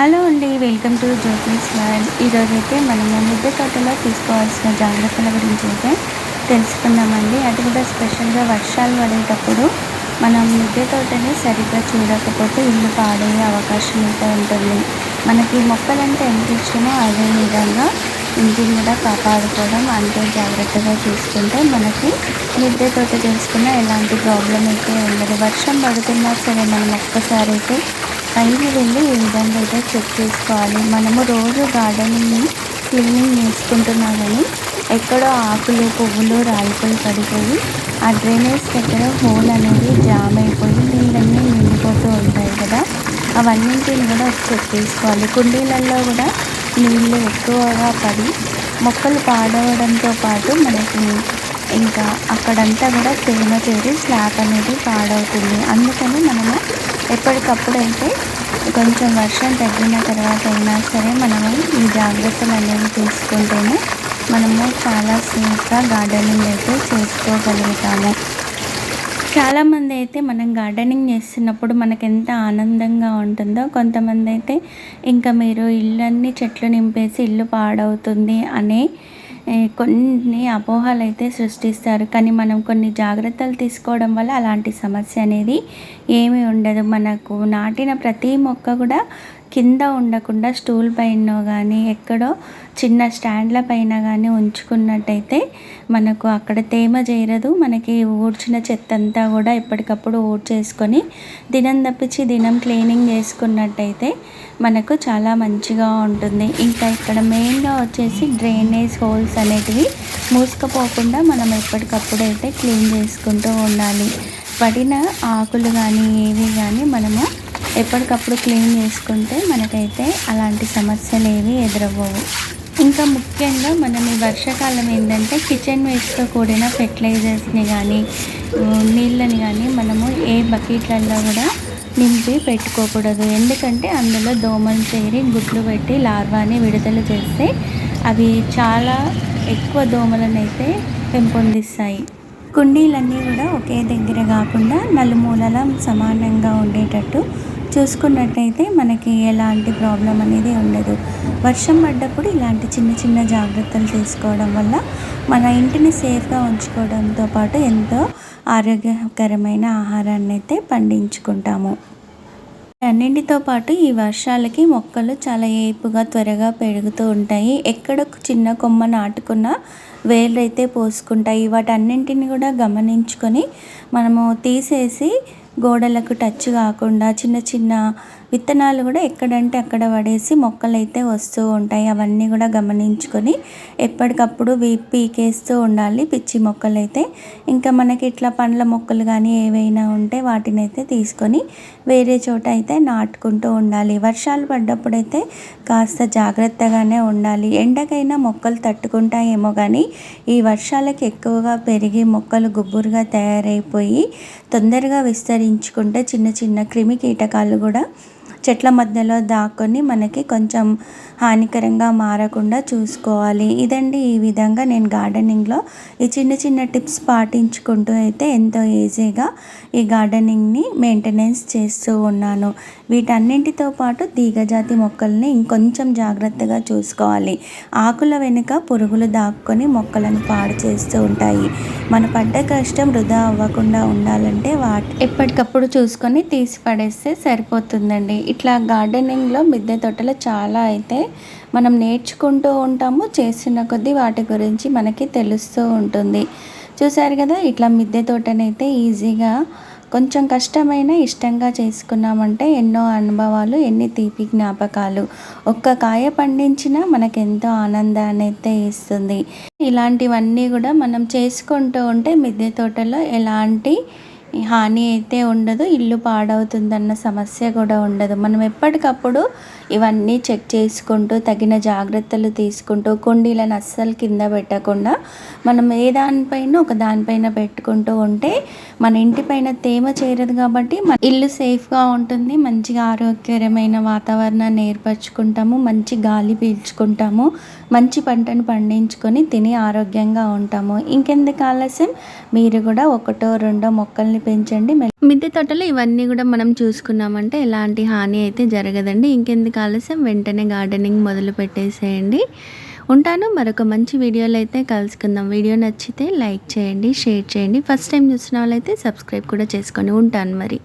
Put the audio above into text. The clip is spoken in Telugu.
హలో అండి వెల్కమ్ టు జ్యోతిస్ వరల్డ్ ఈరోజు అయితే మనము ముద్ద తోటలో తీసుకోవాల్సిన జాగ్రత్తల గురించి అయితే తెలుసుకుందామండి. అది కూడా స్పెషల్గా వర్షాలు పడేటప్పుడు మనం మిద్దె తోటని సరిగ్గా చూడకపోతే ఇల్లు పాడయ్యే అవకాశం అయితే ఉంటుంది. మనకి మొక్కలంటే ఎంత ఇష్టమో అదే విధంగా ఇంటిని కూడా కాపాడుకోవడం అంతే జాగ్రత్తగా చూసుకుంటే మనకి మిద్దె తోట చేసుకున్న ఎలాంటి ప్రాబ్లం అయితే ఉండదు. వర్షం పడుతున్నా సరే మనం ఒక్కసారి అయితే పైకి వెళ్ళి ఈ విధంగా అయితే చెక్ చేసుకోవాలి. మనము రోజు గార్డెనింగ్ని క్లీనింగ్ చేసుకుంటున్నామని ఎక్కడో ఆకులు పువ్వులు రాలిపోయి పడిపోయి ఆ డ్రైనేజ్ దగ్గర హోల్ అనేది జామ్ అయిపోయి నీళ్ళన్నీ నిండిపోతూ ఉంటాయి కదా. అవన్నింటిని కూడా చెక్ చేసుకోవాలి. కుండీలలో కూడా నీళ్ళు ఎక్కువగా పడి మొక్కలు పాడవడంతో పాటు మనకి ఇంకా అక్కడంతా కూడా తేమ చేరి స్లాబ్ అనేది పాడవుతుంది. అందుకని మనము ఎప్పటికప్పుడు అయితే కొంచెం వర్షం తగ్గిన తర్వాత అయినా సరే మనము ఈ జాగ్రత్తలు అనేవి తీసుకుంటేనే మనము చాలా సేఫ్గా గార్డెనింగ్ అయితే చేసుకోగలుగుతాము. చాలామంది అయితే మనం గార్డెనింగ్ చేస్తున్నప్పుడు మనకు ఎంత ఆనందంగా ఉంటుందో కొంతమంది అయితే ఇంకా మీరు ఇల్లన్నీ చెట్లు నింపేసి ఇల్లు పాడవుతుంది అనే కొన్ని అపోహలు అయితే సృష్టిస్తారు. కానీ మనం కొన్ని జాగ్రత్తలు తీసుకోవడం వల్ల అలాంటి సమస్య అనేది ఏమీ ఉండదు. మనకు నాటిన ప్రతి మొక్క కూడా కింద ఉండకుండా స్టూల్ పైన కానీ ఎక్కడో చిన్న స్టాండ్ల పైన కానీ ఉంచుకున్నట్టయితే మనకు అక్కడ తేమ చేరదు. మనకి ఊడ్చిన చెత్త అంతా కూడా ఎప్పటికప్పుడు ఊడ్చేసుకొని దినం తప్పించి దినం క్లీనింగ్ చేసుకున్నట్టయితే మనకు చాలా మంచిగా ఉంటుంది. ఇంకా ఇక్కడ మెయిన్గా వచ్చేసి డ్రైనేజ్ హోల్స్ అనేటివి మూసుకుపోకుండా మనం ఎప్పటికప్పుడు అయితే క్లీన్ చేసుకుంటూ ఉండాలి. పడిన ఆకులు కానీ ఏవి కానీ ఎప్పటికప్పుడు క్లీన్ చేసుకుంటే మనకైతే అలాంటి సమస్యలు ఏవి ఎదురవ్వవు. ఇంకా ముఖ్యంగా మనం ఈ వర్షాకాలం ఏంటంటే కిచెన్ వేస్ట్తో కూడిన ఫెర్టిలైజర్స్ని కానీ నీళ్ళని కానీ మనము ఏ బకెట్లలో కూడా నింపి పెట్టుకోకూడదు. ఎందుకంటే అందులో దోమలు చేరి గుడ్లు పెట్టి లార్వాని విడుదల చేస్తే అవి చాలా ఎక్కువ దోమలను అయితే పెంపొందిస్తాయి. కుండీలన్నీ కూడా ఒకే దగ్గర కాకుండా నలుమూలల సమానంగా ఉండేటట్టు చూసుకున్నట్టయితే మనకి ఎలాంటి ప్రాబ్లం అనేది ఉండదు. వర్షం పడ్డప్పుడు ఇలాంటి చిన్న చిన్న జాగ్రత్తలు తీసుకోవడం వల్ల మన ఇంటిని సేఫ్గా ఉంచుకోవడంతో పాటు ఎంతో ఆరోగ్యకరమైన ఆహారాన్ని అయితే పండించుకుంటాము. అన్నింటితో పాటు ఈ వర్షాలకి మొక్కలు చాలా ఏపుగా త్వరగా పెరుగుతూ ఉంటాయి. ఎక్కడ చిన్న కొమ్మ నాటుకున్న వేళ్ళైతే పోసుకుంటాయి. వాటన్నింటిని కూడా గమనించుకొని మనము తీసేసి గోడలకు టచ్ కాకుండా చిన్న చిన్న విత్తనాలు కూడా ఎక్కడంటే అక్కడ పడేసి మొక్కలు అయితే వస్తూ ఉంటాయి. అవన్నీ కూడా గమనించుకొని ఎప్పటికప్పుడు పీకేస్తూ ఉండాలి పిచ్చి మొక్కలు అయితే ఇంకా మనకి ఇట్లా పండ్ల మొక్కలు కానీ ఏవైనా ఉంటే వాటిని అయితే తీసుకొని వేరే చోట అయితే నాటుకుంటూ ఉండాలి. వర్షాలు పడ్డప్పుడైతే కాస్త జాగ్రత్తగానే ఉండాలి. ఎండకైనా మొక్కలు తట్టుకుంటాయేమో కానీ ఈ వర్షాలకి ఎక్కువగా పెరిగి మొక్కలు గుబ్బురుగా తయారైపోయి తొందరగా విస్తరి విస్తరించుకుంటే చిన్న చిన్న క్రిమి కీటకాలు కూడా చెట్ల మధ్యలో దాక్కొని మనకి కొంచెం హానికరంగా మారకుండా చూసుకోవాలి. ఇదండి ఈ విధంగా నేను గార్డెనింగ్లో ఈ చిన్న చిన్న టిప్స్ పాటించుకుంటూ అయితే ఎంతో ఈజీగా ఈ గార్డెనింగ్ని మెయింటెనెన్స్ చేస్తూ ఉన్నాను. వీటన్నింటితో పాటు తీగజాతి మొక్కల్ని ఇంకొంచెం జాగ్రత్తగా చూసుకోవాలి. ఆకుల వెనుక పురుగులు దాక్కొని మొక్కలను పాడు చేస్తూ ఉంటాయి. మన పడ్డ కష్టం వృధా అవ్వకుండా ఉండాలంటే వాటి ఎప్పటి ఎప్పటికప్పుడు చూసుకొని తీసి పడేస్తే సరిపోతుందండి. ఇట్లా గార్డెనింగ్లో మిద్దె తోటలు చాలా అయితే మనం నేర్చుకుంటూ ఉంటాము చేసిన కొద్దీ వాటి గురించి మనకి తెలుస్తూ ఉంటుంది. చూసారు కదా ఇట్లా మిద్దె తోటనైతే ఈజీగా కొంచెం కష్టమైన ఇష్టంగా చేసుకున్నామంటే ఎన్నో అనుభవాలు ఎన్ని తీపి జ్ఞాపకాలు. ఒక్క కాయ పండించినా మనకెంతో ఆనందాన్ని అయితే ఇస్తుంది. ఇలాంటివన్నీ కూడా మనం చేసుకుంటూ ఉంటే మిద్దె తోటలో ఎలాంటి హాని అయితే ఉండదు ఇల్లు పాడవుతుందన్న సమస్య కూడా ఉండదు. మనం ఎప్పటికప్పుడు ఇవన్నీ చెక్ చేసుకుంటూ తగిన జాగ్రత్తలు తీసుకుంటూ కుండీలను అస్సలు కింద పెట్టకుండా మనం ఏ దానిపైన ఒక దానిపైన పెట్టుకుంటూ ఉంటే మన ఇంటి పైన తేమ చేరదు కాబట్టి మన ఇల్లు సేఫ్గా ఉంటుంది మంచిగా ఆరోగ్యకరమైన వాతావరణాన్ని ఏర్పరచుకుంటాము మంచి గాలి పీల్చుకుంటాము మంచి పంటను పండించుకొని తిని ఆరోగ్యంగా ఉంటాము. ఇంకెందుకు ఆలస్యం? మీరు కూడా ఒకటో రెండో మొక్కల్ని మొక్కల్ని పెంచండి మిద్దె తోటలో ఇవన్నీ కూడా మనం చూసుకున్నామంటే ఎలాంటి హాని అయితే జరగదండి. ఇంకెందుకు ఆలస్యం? వెంటనే గార్డెనింగ్ మొదలు పెట్టేసేయండి. ఉంటాను. మరొక మంచి వీడియోలో అయితే కలుసుకుందాం. వీడియో నచ్చితే లైక్ చేయండి షేర్ చేయండి. ఫస్ట్ టైం చూసిన వాళ్ళైతే సబ్స్క్రైబ్ కూడా చేసుకొని ఉంటాను మరి.